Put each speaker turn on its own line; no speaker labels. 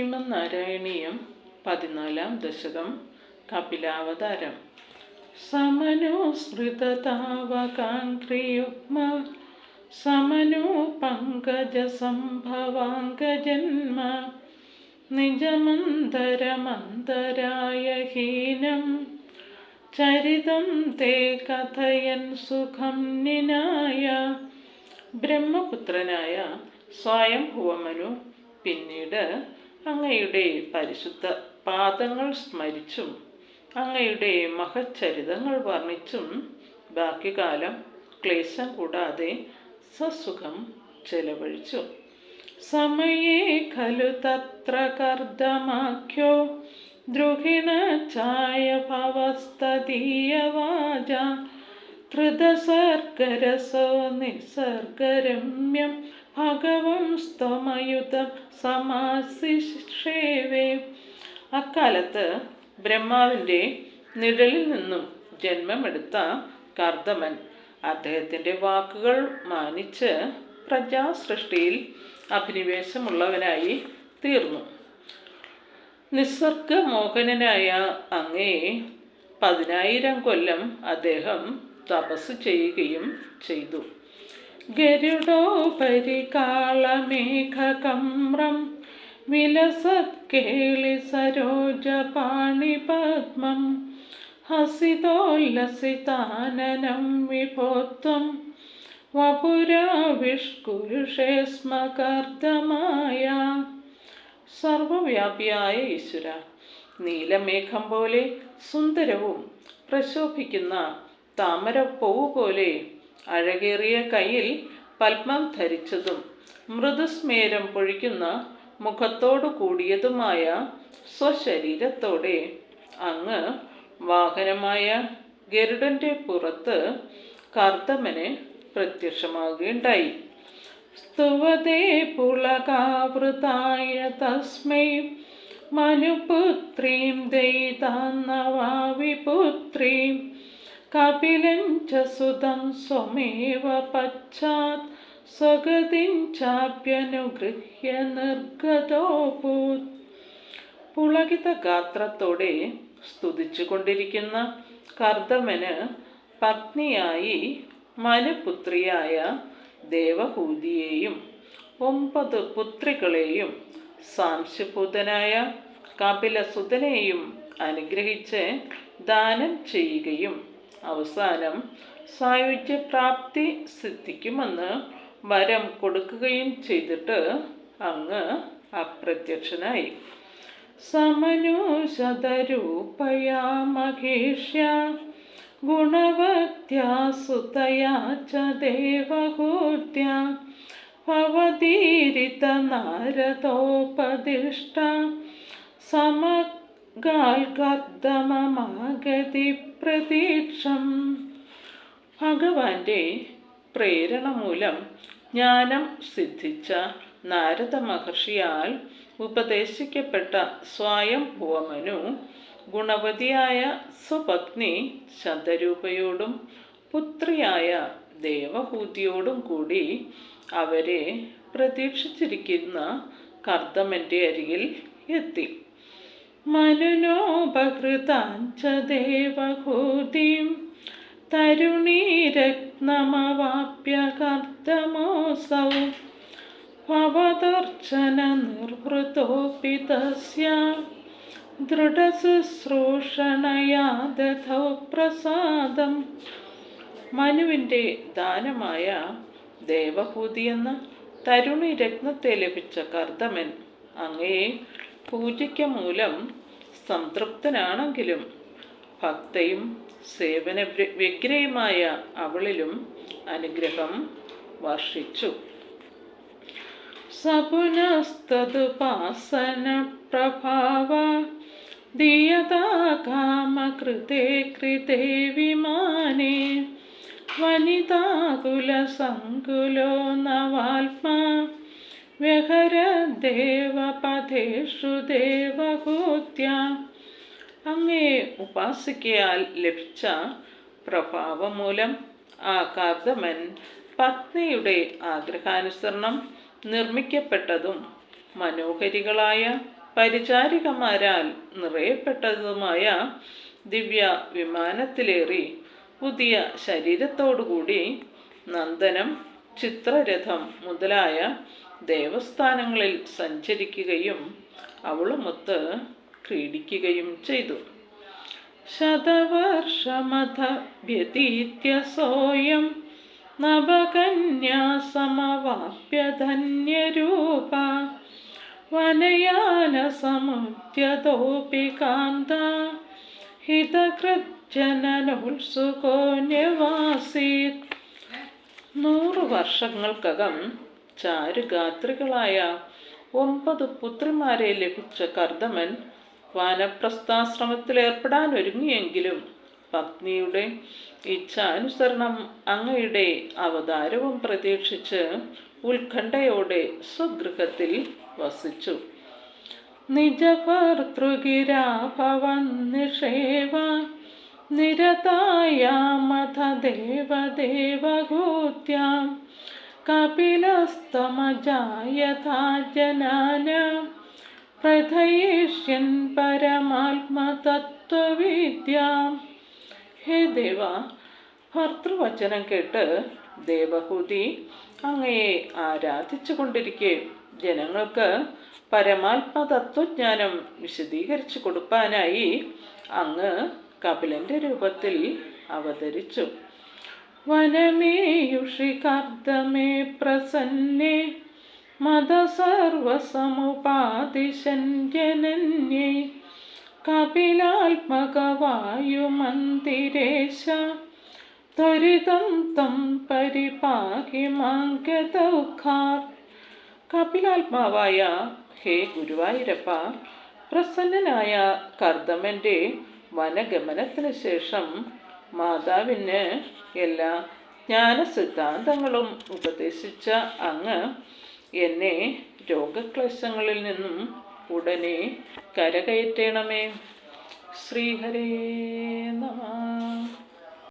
ശ്രീമന്നാരായണീയം പതിനാലാം ദശകം കപിലാവതാരം. സമനുസ്മൃതതാവകാംക്രിയുഗ്മ സമനു പങ്കജസംഭവാംഗജന്മ നിജമന്തരമന്തരായ ഹീനം ചരിതം തേ കഥയൻ സുഖം നിനായ ബ്രഹ്മപുത്രനായ സ്വയംഭുവമനു പിന്നീട് അങ്ങയുടെ പരിശുദ്ധ പാദങ്ങൾ സ്മരിച്ചും അങ്ങയുടെ മഹച്ചരിതങ്ങൾ വർണിച്ചും ബാക്കികാലം ക്ലേശം കൂടാതെ സസുഖം ചെലവഴിച്ചു. സമയേ ഖലു തത്ര കർദ്ദമാഖ്യോ ദ്രുഹിണ ഛായ ഭവസ്തീയവാച ധൃതസർഗരസോ നിസർഗരമ്യം ഭഗവം സ്തമയുതം സമാസിഷേവേ. അക്കാലത്ത് ബ്രഹ്മാവിന്റെ നിഴലിൽ നിന്നും ജന്മമെടുത്ത കർദമൻ അദ്ദേഹത്തിന്റെ വാക്കുകൾ മാനിച്ച് പ്രജാസൃഷ്ടിയിൽ അഭിനിവേശമുള്ളവനായി തീർന്നു. നിസ്സർഗമോഹനനായ അങ്ങയെ പതിനായിരം കൊല്ലം അദ്ദേഹം തപസ് ചെയ്യുകയും ചെയ്തു. ഗരുഡോപരികാളമേഘകമ്രം വിലസത്കേളി സരോജപാണിപദ്മം ഹസിതോല്ലസിതാനനം വിഭോത്വം വപുരാവിഷ്കുരുഷേ സർവവ്യാപിയായ ഈശ്വര നീലമേഘം പോലെ സുന്ദരവും പ്രശോഭിക്കുന്ന താമരപ്പൂവ് പോലെ അഴകേറിയ കയ്യിൽ പത്മം ധരിച്ചതും മൃദുസ്മേരം പൊഴിക്കുന്ന മുഖത്തോടു കൂടിയതുമായ സ്വശരീരത്തോടെ അങ്ങ് വാഹനമായ ഗരുഡന്റെ പുറത്ത് കർത്തമന് പ്രത്യക്ഷമാകുകയുണ്ടായി. സ്തുവതേ പുളകാവൃതായ തസ്മൈ മനുപുത്രീം ദയിതാന്നവാവിപുത്രീം കപിലം ച സ്വമേവ പശ്ചാത് സ്വഗതിം ചാപ്യനുഗൃഹ്യ നിർഗതോഭൂത്. പുളകിത ഗാത്രത്തോടെ സ്തുതിച്ചു കൊണ്ടിരിക്കുന്ന കർദമന് പത്നിയായി മനുപുത്രിയായ ദേവഹൂതിയെയും ഒമ്പത് പുത്രികളെയും സാംശുഭൂതനായ കപിലസുതനെയും അനുഗ്രഹിച്ച് ദാനം ചെയ്യുകയും അവസാനം സായുജ്യപ്രാപ്തി സിദ്ധിക്കുമെന്ന് വരം കൊടുക്കുകയും ചെയ്തിട്ട് അങ്ങ് അപ്രത്യക്ഷനായി. സമനൂശതരൂപയാ മഹേഷ്യ ഗുണവത്യാസുതയാ ച ദേവഹൂത്യ ഭവതീരിത നാരദോപദിഷ്ട സമഗാൽഗർദ്ദമമാഗതി പ്രതീക്ഷം. ഭഗവാന്റെ പ്രേരണ മൂലം ജ്ഞാനം സിദ്ധിച്ച നാരദ മഹർഷിയാൽ ഉപദേശിക്കപ്പെട്ട സ്വയം ഭുവമനു ഗുണവതിയായ സ്വപത്നി ശതരൂപയോടും പുത്രിയായ ദേവഹൂതിയോടും കൂടി അവരെ പ്രതീക്ഷിച്ചിരിക്കുന്ന കർദമന്റെ അരികിൽ എത്തി. മനുനോപഹൃതാഞ്ച ദേവഹൂതിം തരുണീരത്നമവാപ്യ കർദമോസൗ ഭവദർശന നിർവൃതോപി തസ്യ ദധൗ പ്രസാദം. മനുവിന്റെ ദാനമായ ദേവഭൂതി എന്ന തരുണി രത്നത്തെ ലഭിച്ച കർദമൻ അങ്ങയെ പൂജയ്ക്ക മൂലം സംതൃപ്തനാണെങ്കിലും ഭക്തയും സേവന വ്യഗ്രയുമായ അവളിലും അനുഗ്രഹം വർഷിച്ചു. സപുനസ്തതുപാസന പ്രഭാവ ദിയതാകാമകൃതേവിമാനേ കാമകൃതേ കൃതേ വിമാനേ വനിതാകുലസങ്കുലോ നവാത്മാ വ്യഹരദേവപഥേഷു ദേവഹൂത്യ. അങ്ങേ ഉപാസിക്കയാൽ ലഭിച്ച പ്രഭാവം മൂലം ആ കർദമൻ പത്നിയുടെ ആഗ്രഹാനുസരണം നിർമ്മിക്കപ്പെട്ടതും മനോഹരികളായ പരിചാരികമാരാൽ നിറയപ്പെട്ടതുമായ ദിവ്യ വിമാനത്തിലേറി പുതിയ ശരീരത്തോടുകൂടി നന്ദനം ചിത്രരഥം മുതലായ ദേവസ്ഥാനങ്ങളിൽ സഞ്ചരിക്കുകയും അവളുമൊത്ത് ക്രീഡിക്കുകയും ചെയ്തു. ശതവർഷമഥ വ്യതീത്യസോയം നവകന്യാസമവാപ്യധന്യരൂപ നവകന്യാസമവാപ്യ ധന്യരൂപ വനയാനസമുദ്യതോപി കാന്ത. നൂറു വർഷങ്ങൾക്കകം ചാരുഗാത്രികളായ ഒമ്പത് പുത്രിമാരെ ലഭിച്ച കർദമൻ വാനപ്രസ്ഥാശ്രമത്തിൽ ഏർപ്പെടാൻ ഒരുങ്ങിയെങ്കിലും പത്നിയുടെ ഇച്ഛാനുസരണം അങ്ങയുടെ അവതാരവും പ്രതീക്ഷിച്ച് ഉത്കണ്ഠയോടെ സ്വഗൃഹത്തിൽ വസിച്ചു. നിജഭർതൃഗിരാഭവൻ നിഷേവ നിരതായാമഥ ജനാന പ്രഥയിഷ്യൻ പരമാത്മതത്വവിദ്യ. ഹേ ദേവ ഭർത്തൃവചനം കേട്ട് ദേവഹൂതി അങ്ങയെ ആരാധിച്ചു കൊണ്ടിരിക്കെ. ജനങ്ങൾക്ക് പരമാത്മതത്വജ്ഞാനം വിശദീകരിച്ചു കൊടുക്കാനായി അങ്ങ് കപിലന്റെ രൂപത്തിൽ അവതരിച്ചു. വനമേയുഷി കർദ്ദമേ പ്രസന്നേ മതസർവസമുപാദിശൻ കപിലാത്മകവായുമന്തിരേശ ത്വരിതം തം പരിപാകി മാങ്കതൗഖാർ കപിലാത്മാവായ ഹേ ഗുരുവായൂരപ്പ പ്രസന്നനായ കർദമന്റെ വനഗമനത്തിന് ശേഷം മാതാവിന് എല്ലാ ജ്ഞാനസിദ്ധാന്തങ്ങളും ഉപദേശിച്ച അങ്ങ് എന്നെ രോഗക്ലേശങ്ങളിൽ നിന്നും ഉടനെ കരകയറ്റണമേ. ശ്രീഹരേ നമ.